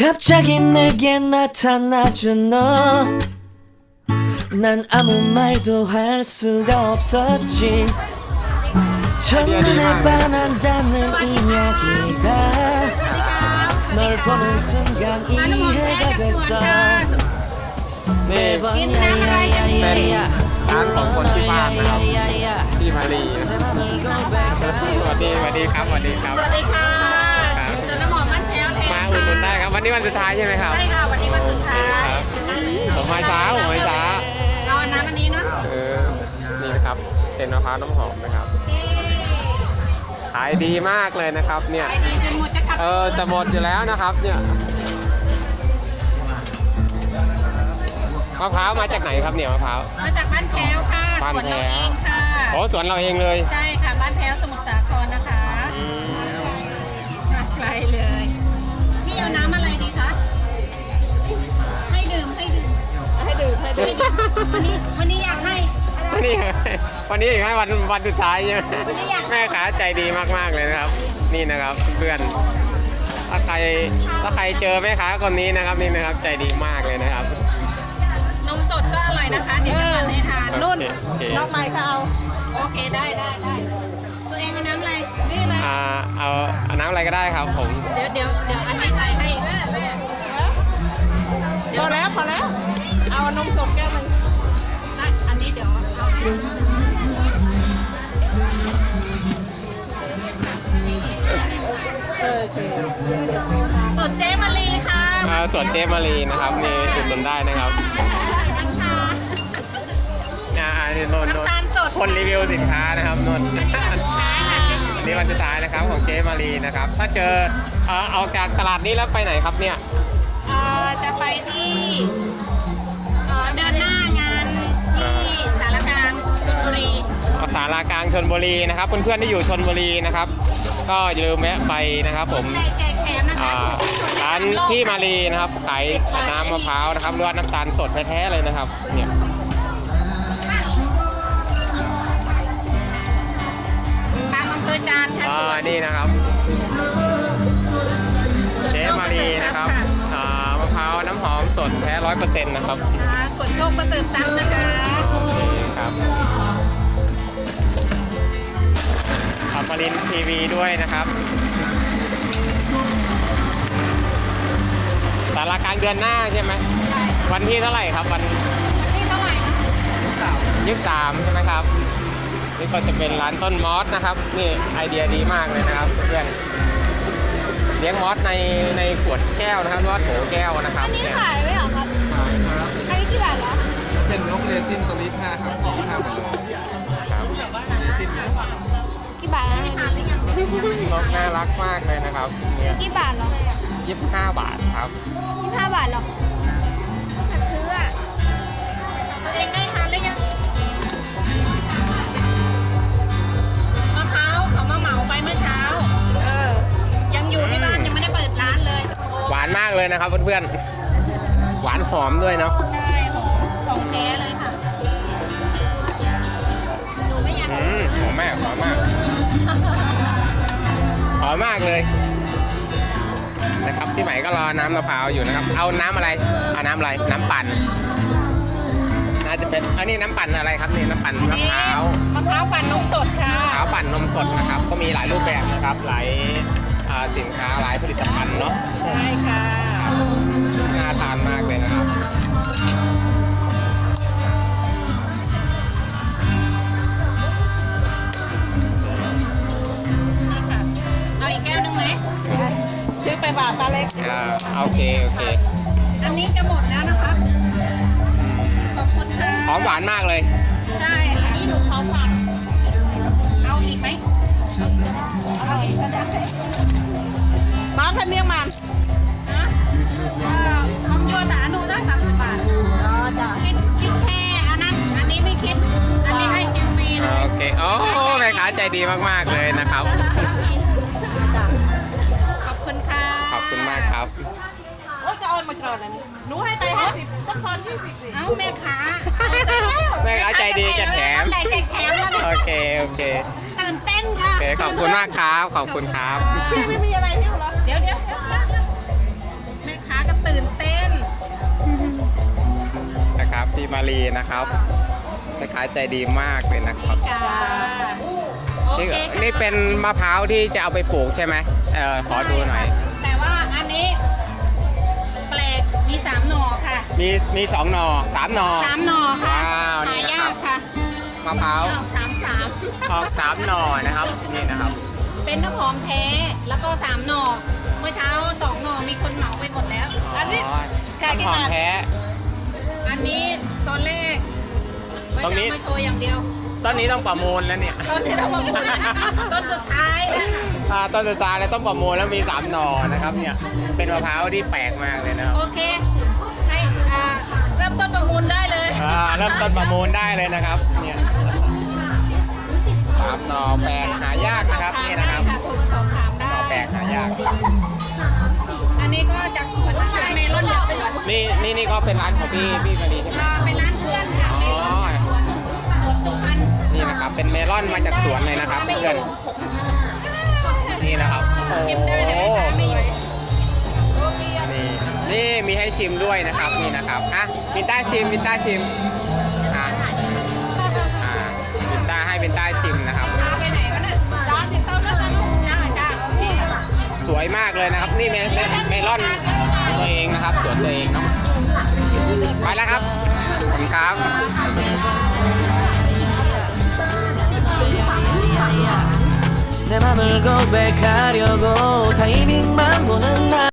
갑자기 내게 나타나준 너. 난 아무 말도 할 수가 없었지. 천눈에 반한다는 이야기가 널 보는 순간 이해가 됐어. 매번 야야야야야. สวัสดีครับสวัสดีครับ สวัสดีครับ วันนี้วันสุดท้ายใช่ไหมครับใช่ค่ะวันนี้วันสุดท้ายครับผมมาช้าผมมาช้าเราอันนั้นอันนี้เนาะเออนี่นะครับเป็นมะพร้าวน้ำหอมนะครับขายดีมากเลยนะครับเนี่ยไอดีจนหมดจะกลับเออจะหมดอยู่แล้วนะครับเนี่ยมะพร้าวมาจากไหนครับเนี่ยมะพร้าวมาจากบ้านแพ้วค่ะบ้านสวนแพ้เราวเองค่ะโอ้สวนเราเองเลย ใช่ค่ะบ้านแพ้วสมุทรสาครนะคะมาไกลเลย วันนี้วันนี้อยากให้วันนี้วันนี้ให้วันวันสุดท้ายใช่ไหมวันนี้อยากแม่ค้าใจดีมากๆเลยนะครับ นี่นะครับเพื่อนถ้าใครถ้าใครเจอแม่ค้าคนนี้นะครับนี่นะครับใจดีมากเลยนะครับนมสดก็อร่อยนะคะเดี๋ยวจะหั่นให้ทานนุ่นโอเคนอกใหม่ค่ะเอาโอเคได้ได้ได้ตัวเองเอาน้ำอะไรนี่เลยอ่าเอาเอาน้ำอะไรก็ได้ครับผมเดี๋ยวเดี๋ยวเดี๋ยว ดี๋ยวเอาสดเจมารีค่ะอ่าส่วนเจมารีนะครับนี่อุดหนุนได้นะครับอ่านี่นนท์นนน้ำตาลท์สดคนรีวิวสินค้านะครับนนท์อันนี้วันสุดท้ายนะครับของเจมารีนะครับ ถ้าเจอเอ่อเอาจากตลาดนี้แล้วไปไหนครับเนี่ยเอ่อจะไปที่เอ่อเดือนหน้าารากลางชนบุรีนะครับเพื่อนๆที่อยู่ชนบุรีนะครับ ก็อย่าลืมแวะไปนะครับ ผมแจกแจกแถมนะคะอ่าร้านที่มารีนะครับขายน้ำมะพร้าวนะครับหรือว่าน้ำตาลสดแท้ๆเลยนะครับเนี่ยตามอำเภอจานค่ะอ่านี่นะครับเจมารีนะครับอ่ามะพร้าวน้ำหอมสดแท้ร้อยเปอร์เซ็นต์นะครับอ่าส่วนโชคประเสริฐทรัพย์นะคะโอเคครับ อมรินทีวีด้วยนะครับสารากลางเดือนหน้าใช่ไหมวันที่เท่าไหร่ครับวันนี่เท่าไหร่นะยี่สิบสามใช่ไหมครับนี่ก็จะเป็นร้านต้นมอสนะครับนี่ไอเดียดีมากเลยนะครับเพื่อนเลี้ยงมอสในในขวดแก้วนะครับมอสโถแก้วนะครับเนี่ยขายไว้เหรอครับอันนี้กี่บาทเหรอเป็นนกเรซินตัวนี้ห้าครับยี่ห้าหมดเลยครับเรซิน นกน่ารักมากเลยนะครับเนี่ยกี่บาทเหรอยี่สิบห้าบาทครับยี่ห้าบาทเหรออยากซื้ออะตัวเองได้ทานหรือยังมะพร้าวเขามาเหมาไปเมื่อเช้า เออ ยังอยู่ที่บ้านยังไม่ได้เปิดร้านเลย หวานมากเลยนะครับเพื่อนๆ หวานหอมด้วยเนาะ ใช่ของแท้ หอมมากเลยนะครับพี่ใหม่ก็รอน้ำมะพร้าวอยู่นะครับ เอาน้ำอะไรเอาน้ำอะไรน้ำปั่นน่าจะเป็นอันนี้น้ำปั่นอะไรครับนี่น้ำปั่นมะพร้าวมะพร้าวปั่นนมสดค่ะมะพร้าวปั่นนมสดนะครับ ก็มีหลายรูปแบบนะครับหลายอ่าสินค้าหลายผลิตภัณฑ์เนาะใช่ค่ะ อไปบาทปลาเล็ก อ่าโอเคโอเคอันนี้จะหมดแล้วนะคะ ขอบคุณค่ะ หอมหวานมากเลย ใช่ อันนี้หนูเขาผักเอาอีกไหมเอาอีกก็ได้มาแค่เมียงมันนะคำยัวแต่อนุได้สามสิบบาท อ๋อจ้ะคิดคิดแค่อันนั้น อันนี้ไม่คิด อันนี้ให้ชิมฟรีเลยโอเค โอ้แม่ค้าใจดีมากๆเลยนะครับับ โอ้ยจะเอามาจอดแล้วนี่หนูให้ไปห้าสิบสักคนยี่สิบสิเอาแม่ค้าแม่ค้าใจดีจะแถม ใจแจกแถมแล้วนะโอเค โอเคตื่นเต้นค่ะ โอเคขอบคุณมากครับ ขอบคุณครับไม่มีอะไรที่หวเรอเดี๋ยวเดี๋ยวเดี๋ยวเแม่ค้าก็ตื่นเต้น นะครับพี่มารีนะครับแม่ค้าใจดีมากเลยนะครับนี่นี่เป็นมะพร้าวที่จะเอาไปปลูกใช่ไหมเออขอดูหน่อย มีมีสองหนอสามหนอ สามหน่อค่ะว้าวนี่หานะครับยากค่ะมะพร้าวอ้าวสามสามออกสามหนอนะครับนี่นะครับเป็นน้ำหอมแท้แล้วก็สามหน่อเมื่อเช้าสองหน่อมีคนเหมาไปหมดแล้ว อันนี้แค่น้ำกี่หอมบาทแท้ อันนี้ตอนแรกตรงนี้ไม่ใช่มาโชว์อย่างเดียว ต้นนี้ต้องประมูลแล้วเนี่ยต้นที่เราบอกว่าต้นสุดท้ายนะคะอ่าต้นสุดท้ายแล้วต้องประมูลแล้วมีสามหนอนะครับเนี่ยเป็นมะพร้าวที่แปลกมากเลยนะครับ โอเคให้อ่าเริ่ มต้นประมูลได้เลยอ่าเริ่มต้นประมูลได้เลยนะครับเนี่ยสามหนอแปลกหายากนะครับนี่นะครับได้โทรมาสอบถามหได้นอแปลกหายากอันนี้ก็จากสวนนะคะเมลอนจากสวนนี่นี่นี่ก็เป็นร้านของพี่พี่มารีใช่ไหมอ่าเป็นร้านเพื่อนค่ะอ๋อสวนสุพรรณนี่นะครับเป็นเมลอนมาจากสวนเลยนะครับเพื่อนนี่นะครับโอ้ชิมโห นี่มีให้ชิมด้วยนะครับนี่นะครับอะบินต้าชิมบินต้าชิมอะอะบินต้าให้บินต้าชิมนะครับ สวยมากเลยนะครับนี่เมเมเมลอนตัวเองนะครับสวนตัวเองเนาะไปแล้วครับขอบคุณครับ내 맘을 고백하려고 타이밍만 보는 날